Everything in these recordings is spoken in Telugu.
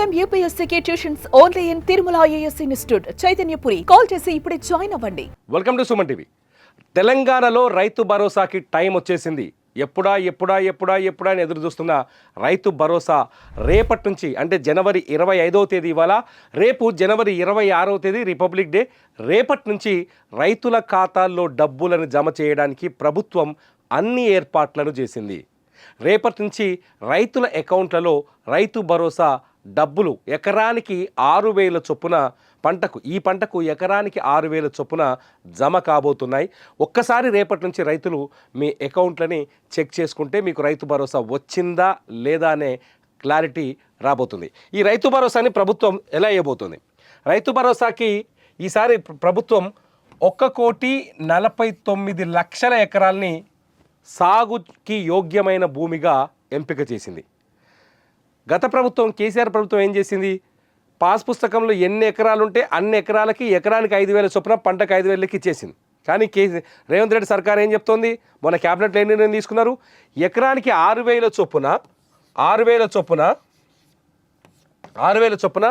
Time యూపీఎస్సీకి tuitions only in Tirumala IAS institute Chaitanyapuri call చేసి ఇప్పుడే జాయిన్ అవ్వండి. వెల్కమ్ టు సుమన్ టీవీ తెలంగాణలో రైతు భరోసాకి టైం వచ్చేసింది. ఎప్పుడా ఎప్పుడా ఎప్పుడా ఎప్పుడా అని ఎదురు చూస్తున్న రైతు భరోసా రేపటి నుంచి అంటే జనవరి ఇరవై ఐదవ తేదీ ఇవాళ రేపు జనవరి ఇరవై ఆరవ తేదీ రిపబ్లిక్ డే రేపటి నుంచి రైతుల ఖాతాల్లో డబ్బులను జమ చేయడానికి ప్రభుత్వం అన్ని ఏర్పాట్లను చేసింది. రేపటి నుంచి రైతుల అకౌంట్లలో రైతు భరోసా డబ్బులు. ఎకరానికి ఆరు వేల చొప్పున పంటకు ఈ పంటకు ఎకరానికి ఆరు వేల చొప్పున జమ కాబోతున్నాయి. ఒక్కసారి రేపటి నుంచి రైతులు మీ అకౌంట్లని చెక్ చేసుకుంటే మీకు రైతు భరోసా వచ్చిందా లేదా అనే క్లారిటీ రాబోతుంది. ఈ రైతు భరోసాని ప్రభుత్వం ఎలా ఇవ్వబోతుంది? రైతు భరోసాకి ఈసారి ప్రభుత్వం ఒక్క కోటి నలభై తొమ్మిది లక్షల ఎకరాల్ని సాగుకి యోగ్యమైన భూమిగా ఎంపిక చేసింది. గత ప్రభుత్వం కేసీఆర్ ప్రభుత్వం ఏం చేసింది? పాస్ పుస్తకంలో ఎన్ని ఎకరాలు ఉంటే అన్ని ఎకరాలకి ఎకరానికి ఐదు వేల చొప్పున పంటకు ఐదు వేలకి ఇచ్చేసింది. కానీ కేసీ రేవంత్ రెడ్డి సర్కార్ ఏం చెప్తోంది? మొన్న క్యాబినెట్లో ఎన్ని నిర్ణయం తీసుకున్నారు? ఎకరానికి ఆరు వేల చొప్పున ఆరు వేల చొప్పున ఆరు వేల చొప్పున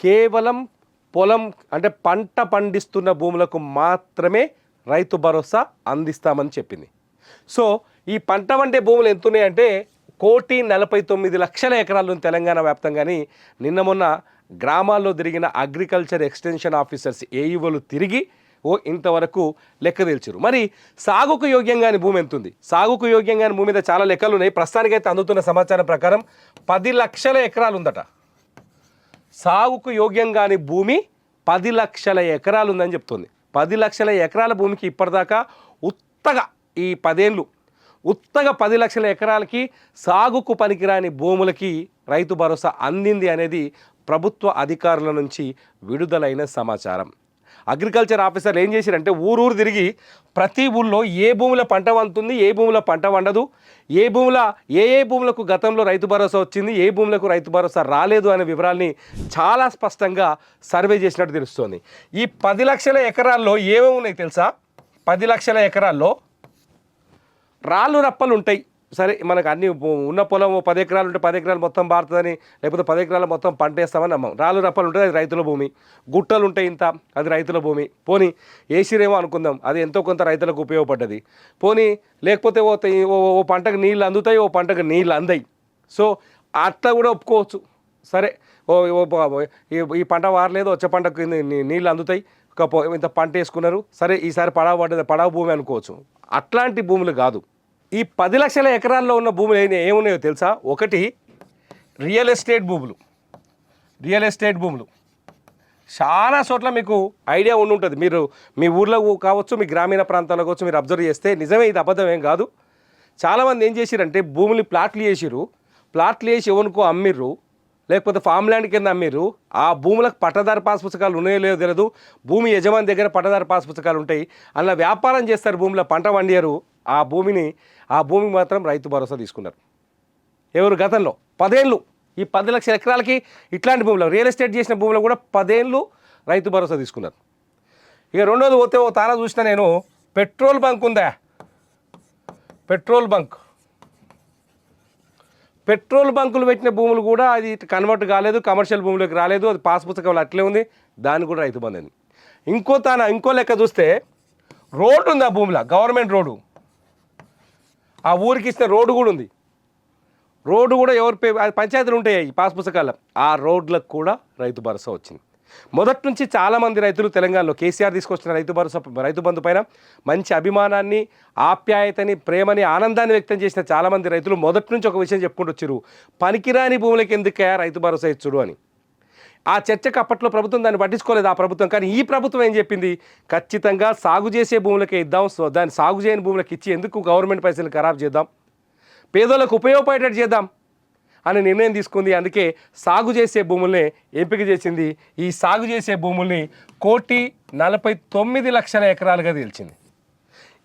కేవలం పొలం అంటే పంట పండిస్తున్న భూములకు మాత్రమే రైతు భరోసా అందిస్తామని చెప్పింది. సో ఈ పంట వండే భూములు ఎంత ఉన్నాయంటే కోటి నలభై తొమ్మిది లక్షల ఎకరాలు తెలంగాణ వ్యాప్తంగాని నిన్న మొన్న గ్రామాల్లో తిరిగిన అగ్రికల్చర్ ఎక్స్టెన్షన్ ఆఫీసర్స్ ఏఈఓలు తిరిగి ఓ ఇంతవరకు లెక్క తెలిచారు మరి సాగుకు యోగ్యంగాని భూమి ఎంత ఉంది సాగుకు యోగ్యంగాని భూమి మీద చాలా లెక్కలు ఉన్నాయి. ప్రస్తుతానికైతే అందుతున్న సమాచారం ప్రకారం పది లక్షల ఎకరాలు ఉందట. సాగుకు యోగ్యంగాని భూమి పది లక్షల ఎకరాలు ఉందని చెప్తుంది. పది లక్షల ఎకరాల భూమికి ఇప్పటిదాకా ఉత్తగా ఈ పదేళ్ళు ఉత్తగా పది లక్షల ఎకరాలకి సాగుకు పనికిరాని భూములకి రైతు భరోసా అందింది అనేది ప్రభుత్వ అధికారుల నుంచి విడుదలైన సమాచారం. అగ్రికల్చర్ ఆఫీసర్లు ఏం చేశారంటే ఊరూరు తిరిగి ప్రతి ఊళ్ళో ఏ భూమిలో పంట వండుతుంది ఏ భూమిలో పంట వండదు ఏ భూమిలో ఏ ఏ భూములకు గతంలో రైతు భరోసా వచ్చింది ఏ భూములకు రైతు భరోసా రాలేదు అనే వివరాల్ని చాలా స్పష్టంగా సర్వే చేసినట్టు తెలుస్తోంది. ఈ పది లక్షల ఎకరాల్లో ఏమేమి ఉన్నాయి తెలుసా? పది లక్షల ఎకరాల్లో రాళ్ళు రప్పలు ఉంటాయి. సరే మనకు అన్ని ఉన్న పొలం పది ఎకరాలు ఉంటే పది ఎకరాలు మొత్తం పారుతుందని లేకపోతే పది ఎకరాలు మొత్తం పంట వేస్తామని నమ్మం. రాళ్ళు రప్పలు ఉంటుంది అది రైతుల భూమి. గుట్టలు ఉంటాయి ఇంత అది రైతుల భూమి. పోనీ ఏసీరేమో అనుకుందాం అది ఎంతో కొంత రైతులకు ఉపయోగపడ్డది. పోనీ లేకపోతే ఓ ఓ పంటకు నీళ్ళు అందుతాయి ఓ పంటకు నీళ్ళు అందాయి. సో అట్లా కూడా ఒప్పుకోవచ్చు. సరే ఓ ఈ- పంట వారలేదు వచ్చే పంటకు నీళ్ళు అందుతాయి ఒక ఇంత పంట వేసుకున్నారు. సరే ఈసారి పడవ పడ్డది పడవ భూమి అనుకోవచ్చు. అట్లాంటి భూములు కాదు. ఈ పది లక్షల ఎకరాల్లో ఉన్న భూములు అయినా ఏమున్నాయో తెలుసా? ఒకటి రియల్ ఎస్టేట్ భూములు. రియల్ ఎస్టేట్ భూములు. చాలా చోట్ల మీకు ఐడియా ఉండి ఉంటుంది. మీరు మీ ఊర్లో కావచ్చు మీ గ్రామీణ ప్రాంతాల్లో కావచ్చు మీరు అబ్జర్వ్ చేస్తే నిజమే ఇది అబద్ధం ఏం కాదు. చాలామంది ఏం చేసిరంటే భూములు ప్లాట్లు చేసిరు ప్లాట్లు వేసి ఎవరికో అమ్మిర్రు. లేకపోతే ఫామ్ ల్యాండ్ కింద అమ్మిర్రు. ఆ భూములకు పట్టదారు పాస్ పుస్తకాలు ఉన్నాయో లేదో తెలియదు భూమి యజమాని దగ్గర పట్టదారు పాస్ పుస్తకాలు ఉంటాయి. అలా వ్యాపారం చేస్తారు భూమిలో పంట వండియరు. ఆ భూమిని ఆ భూమికి మాత్రం రైతు భరోసా తీసుకున్నారు. ఎవరు? గతంలో. పదేళ్ళు. ఈ పది లక్షల ఎకరాలకి ఇట్లాంటి భూములు రియల్ ఎస్టేట్ చేసిన భూములు కూడా పదేళ్ళు రైతు భరోసా తీసుకున్నారు. ఇక రెండోది పోతే ఓ తారా చూసిన నేను పెట్రోల్ బంక్ ఉందా? Petrol bunk. పెట్రోల్ బంకులు పెట్టిన భూములు కూడా అది కన్వర్ట్ కాలేదు కమర్షియల్ భూములకు రాలేదు అది పాస్ పుస్తకం అట్లే ఉంది దాన్ని కూడా రైతు బంధు అయింది. ఇంకో తాన ఇంకో లెక్క చూస్తే రోడ్డు ఉంది ఆ భూమిలో? Government road. ఆ ఊరికి ఇచ్చిన రోడ్డు కూడా ఉంది. రోడ్డు కూడా ఎవరి పే పంచాయతీలు ఉంటాయి పాస్ పుస్తకాలు ఆ రోడ్లకు కూడా రైతు భరోసా వచ్చింది. మొదటి నుంచి చాలామంది రైతులు తెలంగాణలో కేసీఆర్ తీసుకొచ్చిన రైతు భరోసా రైతు బంధు పైన మంచి అభిమానాన్ని ఆప్యాయతని ప్రేమని ఆనందాన్ని వ్యక్తం చేసిన చాలామంది రైతులు మొదటి నుంచి ఒక విషయం చెప్పుకుంటూ వచ్చారు. పనికిరాని భూములకి ఎందుకే రైతు భరోసా ఇచ్చుడు అని. ఆ చర్చకు అప్పట్లో ప్రభుత్వం దాన్ని పట్టించుకోలేదు ఆ ప్రభుత్వం. కానీ ఈ ప్రభుత్వం ఏం చెప్పింది? ఖచ్చితంగా సాగు చేసే భూములకే ఇద్దాం. సో దాన్ని సాగు చేయని భూములకు ఇచ్చి ఎందుకు గవర్నమెంట్ పైసలు ఖరాబ్ చేద్దాం? పేదలకు ఉపయోగపడేటట్టు చేద్దాం అనే నిర్ణయం తీసుకుంది. అందుకే సాగు చేసే భూముల్ని ఎంపిక చేసింది. ఈ సాగు చేసే భూముల్ని కోటి నలభై తొమ్మిది లక్షల ఎకరాలుగా తేల్చింది.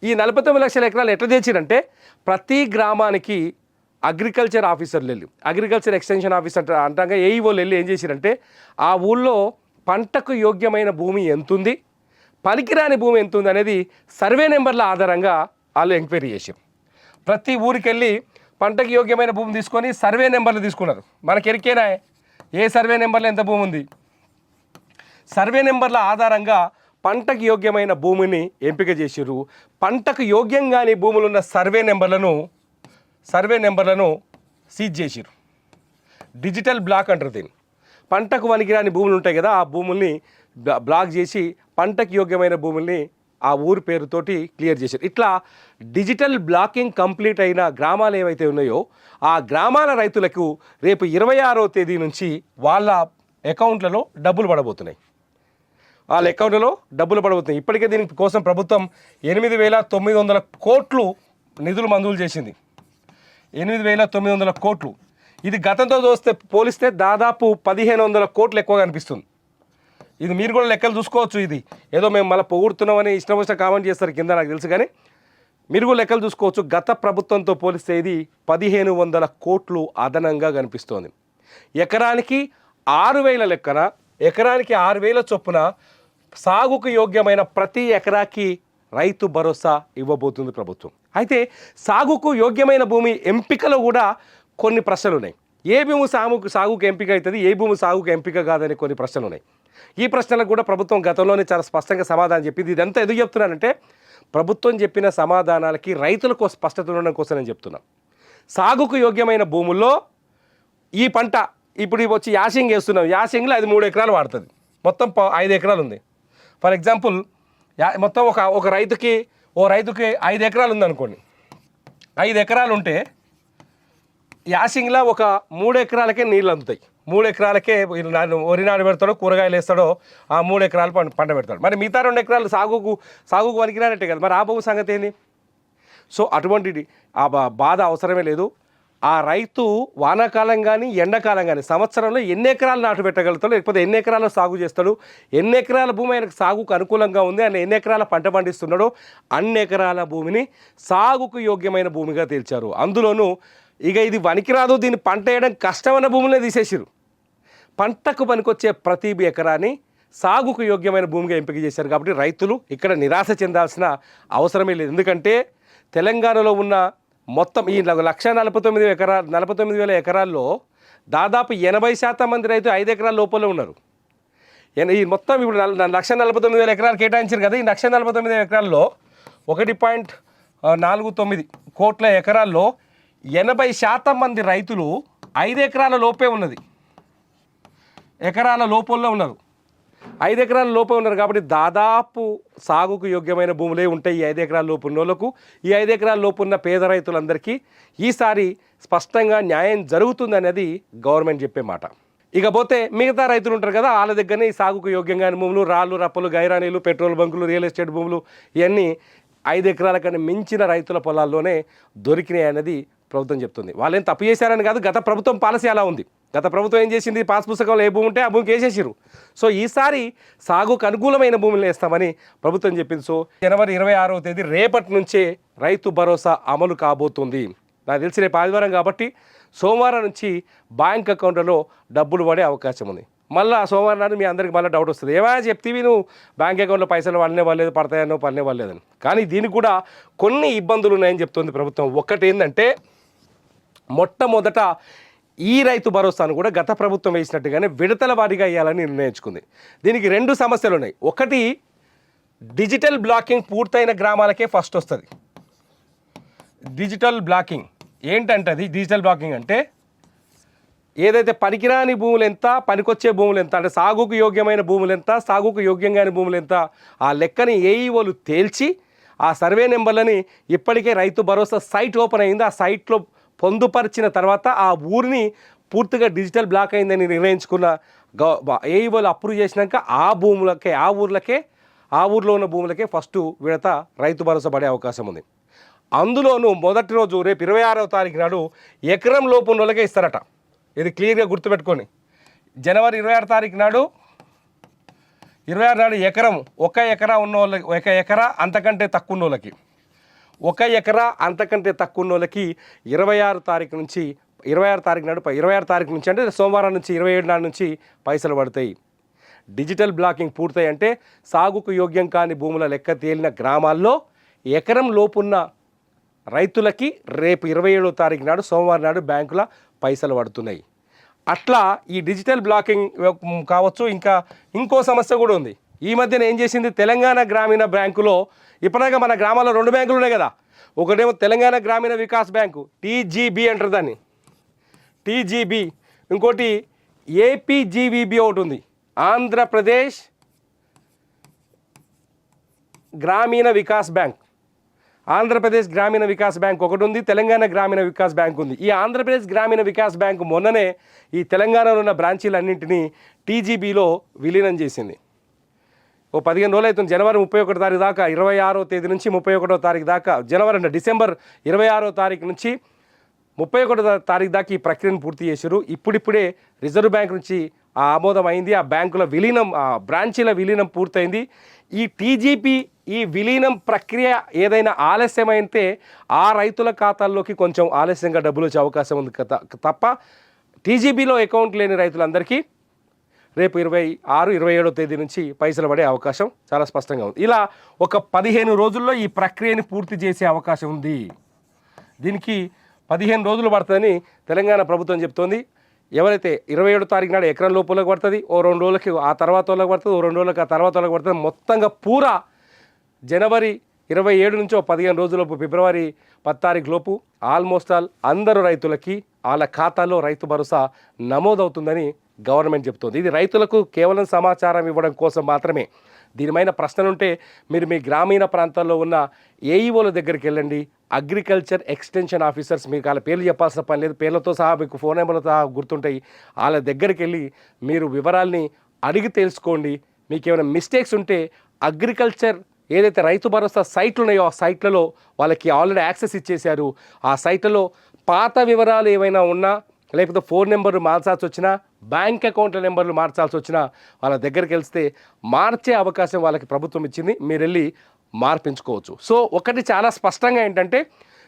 ఈ నలభై తొమ్మిది లక్షల ఎకరాలు ఎట్లా తెచ్చిరంటే ప్రతి గ్రామానికి అగ్రికల్చర్ ఆఫీసర్లు వెళ్ళి అగ్రికల్చర్ ఎక్స్టెన్షన్ ఆఫీసర్ అంటాగా ఏఈఓలు వెళ్ళి ఏం చేసిరంటే ఆ ఊళ్ళో పంటకు యోగ్యమైన భూమి ఎంతుంది పనికిరాని భూమి ఎంతుంది అనేది సర్వే నెంబర్ల ఆధారంగా వాళ్ళు ఎంక్వైరీ చేసారు ప్రతి ఊరికి వెళ్ళి పంటకి యోగ్యమైన భూమి తీసుకొని సర్వే నెంబర్లు తీసుకున్నారు. మనకి ఎరికేనా? ఏ సర్వే నెంబర్లో ఎంత భూమి ఉంది? సర్వే నెంబర్ల ఆధారంగా పంటకు యోగ్యమైన భూమిని ఎంపిక చేసిర్రు. పంటకు యోగ్యంగాని భూములున్న భూములు ఉన్న సర్వే నెంబర్లను సర్వే నెంబర్లను సీజ్ చేసిరు డిజిటల్ బ్లాక్ అంటారు దీన్ని. పంటకు వనికిరాని భూములు ఉంటాయి కదా ఆ భూముల్ని బ్లాక్ చేసి పంటకు యోగ్యమైన భూముల్ని ఆ ఊరు పేరుతోటి క్లియర్ చేశారు ఇట్లా డిజిటల్ బ్లాకింగ్ కంప్లీట్ అయిన గ్రామాలు ఏవైతే ఉన్నాయో ఆ గ్రామాల రైతులకు రేపు ఇరవై ఆరో తేదీ నుంచి వాళ్ళ అకౌంట్లలో డబ్బులు పడబోతున్నాయి. వాళ్ళ అకౌంట్లలో డబ్బులు పడబోతున్నాయి. ఇప్పటికే దీని కోసం ప్రభుత్వం ఎనిమిది వేల తొమ్మిది వందల కోట్లు నిధులు మంజూరు చేసింది. ఎనిమిది వేల తొమ్మిది వందల కోట్లు. ఇది గతంతో చూస్తే పోలిస్తే దాదాపు పదిహేను వందల కోట్లు ఎక్కువగా అనిపిస్తుంది. ఇది మీరు కూడా లెక్కలు చూసుకోవచ్చు ఇది. ఏదో మేము మళ్ళీ పొగుడుతున్నామని ఇష్టం వచ్చిన కామెంట్ చేస్తారు కింద నాకు తెలుసు కానీ మీరు కూడా లెక్కలు చూసుకోవచ్చు. గత ప్రభుత్వంతో పోలిస్తే ఇది పదిహేను వందల కోట్లు అదనంగా కనిపిస్తోంది. ఎకరానికి ఆరు వేల లెక్కన ఎకరానికి ఆరు వేల చొప్పున సాగుకు యోగ్యమైన ప్రతి ఎకరాకి రైతు భరోసా ఇవ్వబోతుంది ప్రభుత్వం. అయితే సాగుకు యోగ్యమైన భూమి ఎంపికలో కూడా కొన్ని ప్రశ్నలు ఉన్నాయి ఏ భూమి సాగుకు సాగుకు ఎంపిక అవుతుంది ఏ భూమి సాగుకు ఎంపిక కాదని కొన్ని ప్రశ్నలు ఉన్నాయి ఈ ప్రశ్నలకు కూడా ప్రభుత్వం గతంలోనే చాలా స్పష్టంగా సమాధానం చెప్పింది. ఇదంతా ఎందుకు చెప్తున్నానంటే ప్రభుత్వం చెప్పిన సమాధానాలకి రైతులకు స్పష్టత ఉండడం కోసం నేను చెప్తున్నా. సాగుకు యోగ్యమైన భూముల్లో ఈ పంట ఇప్పుడు ఇవి వచ్చి యాసింగ్ వేస్తున్నాం. యాసింగ్లో అది మూడు ఎకరాలు వాడుతుంది. మొత్తం ప- ఐదు ఎకరాలు ఉంది. ఫర్ ఎగ్జాంపుల్ యా మొత్తం ఒక ఒక రైతుకి ఓ రైతుకి ఐదు ఎకరాలు ఉందనుకోండి. ఐదు ఎకరాలు ఉంటే యాసింగ్లో ఒక మూడు ఎకరాలకే నీళ్ళు అందుతాయి మూడు ఎకరాలకే వరి నాడు పెడతాడో కూరగాయలు వేస్తాడో ఆ మూడు ఎకరాలు పంట పంట పెడతాడు. మరి మిగతా రెండు ఎకరాలు సాగుకు సాగుకు వనికిరానట్టే కదా. మరి ఆ భూమి సంగతి ఏంది? సో అటువంటిది ఆ బా- బాధ అవసరమే లేదు. ఆ రైతు వానాకాలం కానీ ఎండాకాలం కానీ సంవత్సరంలో ఎన్ని ఎకరాలు నాటు పెట్టగలుగుతాడు? లేకపోతే ఎన్ని ఎకరాలు సాగు చేస్తాడు? ఎన్ని ఎకరాల భూమి ఆయనకు సాగుకు అనుకూలంగా ఉంది? ఆయన ఎన్ని ఎకరాల పంట పండిస్తున్నాడో అన్ని ఎకరాల భూమిని సాగుకు యోగ్యమైన భూమిగా తేల్చారు. అందులోనూ ఇక ఇది వనికిరాదు. దీన్ని పంట వేయడం కష్టమైన భూములనే తీసేసారు పంటకు పనికొచ్చే ప్రతి ఎకరాన్ని సాగుకు యోగ్యమైన భూమిగా ఎంపిక చేశారు కాబట్టి రైతులు ఇక్కడ నిరాశ చెందాల్సిన అవసరమే లేదు. ఎందుకంటే తెలంగాణలో ఉన్న మొత్తం ఈ లక్ష నలభై తొమ్మిది ఎకరా నలభై తొమ్మిది వేల ఎకరాల్లో దాదాపు ఎనభై శాతం మంది రైతులు ఐదు ఎకరాల లోపలే ఉన్నారు. ఈ మొత్తం ఇప్పుడు లక్ష నలభై తొమ్మిది వేల ఎకరాలు కేటాయించారు కదా ఈ లక్ష నలభై తొమ్మిది ఎకరాల్లో ఒకటి పాయింట్ నాలుగు తొమ్మిది కోట్ల ఎకరాల్లో ఎనభై శాతం మంది రైతులు ఐదు ఎకరాల లోపే ఉన్నది. ఎకరాల లోపల్లో ఉన్నారు. ఐదు ఎకరాల లోపే ఉన్నారు కాబట్టి దాదాపు సాగుకు యోగ్యమైన భూములే ఉంటాయి ఈ ఐదు ఎకరాల లోపు ఉన్నోళ్ళకు. ఈ ఐదు ఎకరాల లోపు ఉన్న పేద రైతులందరికీ ఈసారి స్పష్టంగా న్యాయం జరుగుతుంది అనేది గవర్నమెంట్ చెప్పే మాట. ఇకపోతే మిగతా రైతులు ఉంటారు కదా వాళ్ళ దగ్గరనే ఈ సాగుకు యోగ్యంగా భూములు రాళ్ళు రప్పలు గైరానీలు పెట్రోల్ బంకులు రియల్ ఎస్టేట్ భూములు ఇవన్నీ ఐదు ఎకరాల కన్నా మించిన రైతుల పొలాల్లోనే దొరికినాయి అనేది ప్రభుత్వం చెప్తుంది. వాళ్ళేం తప్పు చేశారని కాదు గత ప్రభుత్వం పాలసీ అలా ఉంది. గత ప్రభుత్వం ఏం చేసింది? పాస్ పుస్తకంలో ఏ భూమి ఉంటే ఆ భూమికి వేసేసారు సో ఈసారి సాగుకు అనుకూలమైన భూములు వేస్తామని ప్రభుత్వం చెప్పింది. సో జనవరి ఇరవై ఆరవ తేదీ రేపటి నుంచే రైతు భరోసా అమలు కాబోతుంది. నాకు తెలిసి రేపు ఆదివారం కాబట్టి సోమవారం నుంచి బ్యాంక్ అకౌంట్లలో డబ్బులు పడే అవకాశం ఉంది. మళ్ళీ సోమవారం నాడు మీ అందరికి మళ్ళీ డౌట్ వస్తుంది. ఏమైనా చెప్తీవి నువ్వు బ్యాంక్ అకౌంట్లో పైసలు వాళ్ళనే వాళ్ళేది పడతాయనో పడనే వాళ్ళేదని. కానీ దీనికి కూడా కొన్ని ఇబ్బందులు ఉన్నాయని చెప్తుంది ప్రభుత్వం. ఒకటి ఏంటంటే మొట్టమొదట ఈ రైతు భరోసాను కూడా గత ప్రభుత్వం వేసినట్టుగానే విడతల వారీగా వేయాలని నిర్ణయించుకుంది. దీనికి రెండు సమస్యలు ఉన్నాయి. ఒకటి డిజిటల్ బ్లాకింగ్ పూర్తయిన గ్రామాలకే ఫస్ట్ వస్తుంది. డిజిటల్ బ్లాకింగ్ ఏంటంటే అది డిజిటల్ బ్లాకింగ్ అంటే ఏదైతే పనికిరాని భూములు ఎంత పనికొచ్చే భూములు ఎంత అంటే సాగుకు యోగ్యమైన భూములు ఎంత సాగుకు యోగ్యంగాని భూములు ఎంత ఆ లెక్కని ఏఈఓలు తేల్చి ఆ సర్వే నెంబర్లని ఇప్పటికే రైతు భరోసా సైట్ ఓపెన్ అయింది. ఆ సైట్లో పొందుపరిచిన తర్వాత ఆ ఊరిని పూర్తిగా డిజిటల్ బ్లాక్ అయిందని నిర్ణయించుకున్న గౌ ఏఈఓలు అప్రూవ్ చేసినాక ఆ భూములకే ఆ ఊర్లకే ఆ ఊర్లో ఉన్న భూములకే ఫస్ట్ విడత రైతు భరోసా పడే అవకాశం ఉంది. అందులోనూ మొదటి రోజు రేపు ఇరవై ఆరవ తారీఖు నాడు ఎకరం లోపు ఉన్న వాళ్ళకే ఇస్తారట. ఇది క్లియర్గా గుర్తుపెట్టుకొని జనవరి ఇరవై ఆరు తారీఖు నాడు ఇరవై ఆరు నాడు ఎకరం ఒక ఎకరా ఉన్న వాళ్ళకి ఒక ఎకరా అంతకంటే తక్కువ ఉన్న వాళ్ళకి ఒక ఎకరా అంతకంటే తక్కువ ఉన్న వాళ్ళకి ఇరవై ఆరు తారీఖు నుంచి ఇరవై ఆరు తారీఖు నాడు ఇరవై ఆరు తారీఖు నుంచి అంటే సోమవారం నుంచి ఇరవై ఏడు నాడు నుంచి పైసలు పడతాయి. డిజిటల్ బ్లాకింగ్ పూర్తయి అంటే సాగుకు యోగ్యం కాని భూముల లెక్క తేలిన గ్రామాల్లో ఎకరం లోపున్న రైతులకి రేపు ఇరవై ఏడో తారీఖు నాడు సోమవారం నాడు బ్యాంకుల పైసలు పడుతున్నాయి. అట్లా ఈ డిజిటల్ బ్లాకింగ్ కావచ్చు ఇంకా ఇంకో సమస్య కూడా ఉంది. ఈ మధ్యన ఏం చేసింది? తెలంగాణ గ్రామీణ బ్యాంకులో ఇప్పటిదాకా మన గ్రామాల్లో రెండు బ్యాంకులు ఉన్నాయి కదా. ఒకటేమో తెలంగాణ గ్రామీణ వికాస్ బ్యాంకు టీజీబీ అంటారు దాన్ని. టీజీబీ. ఇంకోటి ఏపీజీవీబీ ఒకటి ఉంది. ఆంధ్రప్రదేశ్ గ్రామీణ వికాస్ బ్యాంక్. ఆంధ్రప్రదేశ్ గ్రామీణ వికాస్ బ్యాంక్ ఒకటి ఉంది తెలంగాణ గ్రామీణ వికాస్ బ్యాంక్ ఉంది. ఈ ఆంధ్రప్రదేశ్ గ్రామీణ వికాస్ బ్యాంక్ మొన్ననే ఈ తెలంగాణలో ఉన్న బ్రాంచీలన్నింటినీ టీజీబీలో విలీనం చేసింది. ఓ పదిహేను రోజులు అవుతుంది. జనవరి ముప్పై ఒకటో తారీఖు దాకా ఇరవై ఆరో తేదీ నుంచి ముప్పై ఒకటో తారీఖు దాకా జనవరి అంటే డిసెంబర్ ఇరవై ఆరో తారీఖు నుంచి ముప్పై ఒకటో తారీఖు దాకా ఈ ప్రక్రియను పూర్తి చేశారు. ఇప్పుడిప్పుడే రిజర్వ్ బ్యాంక్ నుంచి ఆ ఆమోదం అయింది. ఆ బ్యాంకుల విలీనం ఆ బ్రాంచీల విలీనం పూర్తయింది. ఈ టీజీపీ ఈ విలీనం ప్రక్రియ ఏదైనా ఆలస్యమైతే ఆ రైతుల ఖాతాల్లోకి కొంచెం ఆలస్యంగా డబ్బులు వచ్చే అవకాశం ఉంది తప్ప టీజీబీలో అకౌంట్ లేని రైతులందరికీ రేపు ఇరవై ఆరు ఇరవై ఏడో తేదీ నుంచి పైసలు పడే అవకాశం చాలా స్పష్టంగా ఉంది. ఇలా ఒక పదిహేను రోజుల్లో ఈ ప్రక్రియని పూర్తి చేసే అవకాశం ఉంది. దీనికి పదిహేను రోజులు పడుతుందని తెలంగాణ ప్రభుత్వం చెప్తోంది. ఎవరైతే ఇరవై ఏడో తారీఖు నాడు ఎకరం లోపలకు పడుతుంది ఓ రెండు రోజులకి ఆ తర్వాత వాళ్ళకి పడుతుంది ఓ రెండు రోజులకి ఆ తర్వాత వాళ్ళకి పడుతుంది మొత్తంగా పూరా జనవరి ఇరవై ఏడు నుంచి ఓ పదిహేను రోజులలోపు ఫిబ్రవరి పది తారీఖు లోపు ఆల్మోస్ట్ ఆల్ అందరు రైతులకి వాళ్ళ ఖాతాలో రైతు భరోసా నమోదవుతుందని గవర్నమెంట్ చెప్తుంది ఇది రైతులకు కేవలం సమాచారం ఇవ్వడం కోసం మాత్రమే. దీనిపైన ప్రశ్నలుంటే మీరు మీ గ్రామీణ ప్రాంతాల్లో ఉన్న ఏఈఓల దగ్గరికి వెళ్ళండి. అగ్రికల్చర్ ఎక్స్టెన్షన్ ఆఫీసర్స్ మీకు వాళ్ళ పేర్లు చెప్పాల్సిన పని లేదు. పేర్లతో సహా మీకు ఫోన్ నెంబర్లతో సహా గుర్తుంటాయి. వాళ్ళ దగ్గరికి వెళ్ళి మీరు వివరాల్ని అడిగి తెలుసుకోండి. మీకు ఏమైనా మిస్టేక్స్ ఉంటే అగ్రికల్చర్ ఏదైతే రైతు భరోసా సైట్లు ఉన్నాయో ఆ సైట్లలో వాళ్ళకి ఆల్రెడీ యాక్సెస్ ఇచ్చేశారు. ఆ సైట్లలో పాత వివరాలు ఏమైనా ఉన్నా లేకపోతే ఫోన్ నెంబర్ మార్చాల్సి వచ్చినా బ్యాంక్ అకౌంట్ల నెంబర్లు మార్చాల్సి వచ్చినా వాళ్ళ దగ్గరికి వెళ్తే మార్చే అవకాశం వాళ్ళకి ప్రభుత్వం ఇచ్చింది. మీరు వెళ్ళి మార్పించుకోవచ్చు. సో ఒకటి చాలా స్పష్టంగా ఏంటంటే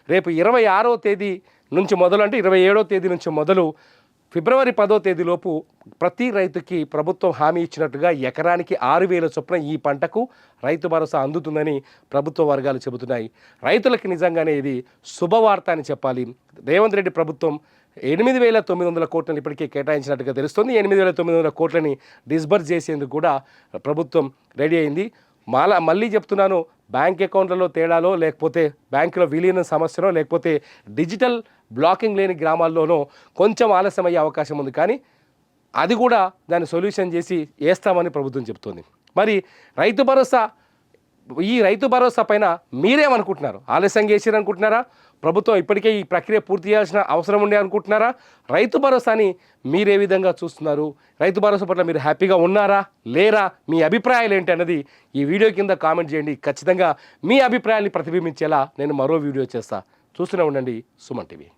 రేపు ఇరవై ఆరో తేదీ నుంచి మొదలు అంటే ఇరవై ఏడో తేదీ నుంచి మొదలు ఫిబ్రవరి పదో తేదీలోపు ప్రతి రైతుకి ప్రభుత్వం హామీ ఇచ్చినట్టుగా ఎకరానికి ఆరు వేల చొప్పున ఈ పంటకు రైతు భరోసా అందుతుందని ప్రభుత్వ వర్గాలు చెబుతున్నాయి. రైతులకి నిజంగానే ఇది శుభవార్త అని చెప్పాలి. రేవంత్ రెడ్డి ప్రభుత్వం ఎనిమిది వేల తొమ్మిది వందల కోట్లను ఇప్పటికే కేటాయించినట్టుగా తెలుస్తుంది. ఎనిమిది వేల తొమ్మిది వందల కోట్లని డిస్బర్స్ చేసేందుకు కూడా ప్రభుత్వం రెడీ అయింది. మాలా మళ్ళీ చెప్తున్నాను బ్యాంక్ అకౌంట్లలో తేడాలో లేకపోతే బ్యాంకులో విలీన సమస్యలో లేకపోతే డిజిటల్ బ్లాకింగ్ లేని గ్రామాల్లోనో కొంచెం ఆలస్యం అయ్యే అవకాశం ఉంది. కానీ అది కూడా దాన్ని సొల్యూషన్ చేసి వేస్తామని ప్రభుత్వం చెబుతోంది మరి రైతు భరోసా ఈ రైతు భరోసా పైన మీరేమనుకుంటున్నారు? ఆలస్యం చేసిరనుకుంటున్నారా ప్రభుత్వం ఇప్పటికే ఈ ప్రక్రియ పూర్తి చేయాల్సిన అవసరం ఉండే అనుకుంటున్నారా? రైతు భరోసాని మీరే విధంగా చూస్తున్నారు. రైతు భరోసా పట్ల మీరు హ్యాపీగా ఉన్నారా? లేరా? మీ అభిప్రాయాలు ఏంటి అన్నది ఈ వీడియో కింద కామెంట్ చేయండి. ఖచ్చితంగా మీ అభిప్రాయాన్ని ప్రతిబింబించేలా నేను మరో వీడియో చేస్తా. చూస్తూనే ఉండండి సుమన్ టీవీ.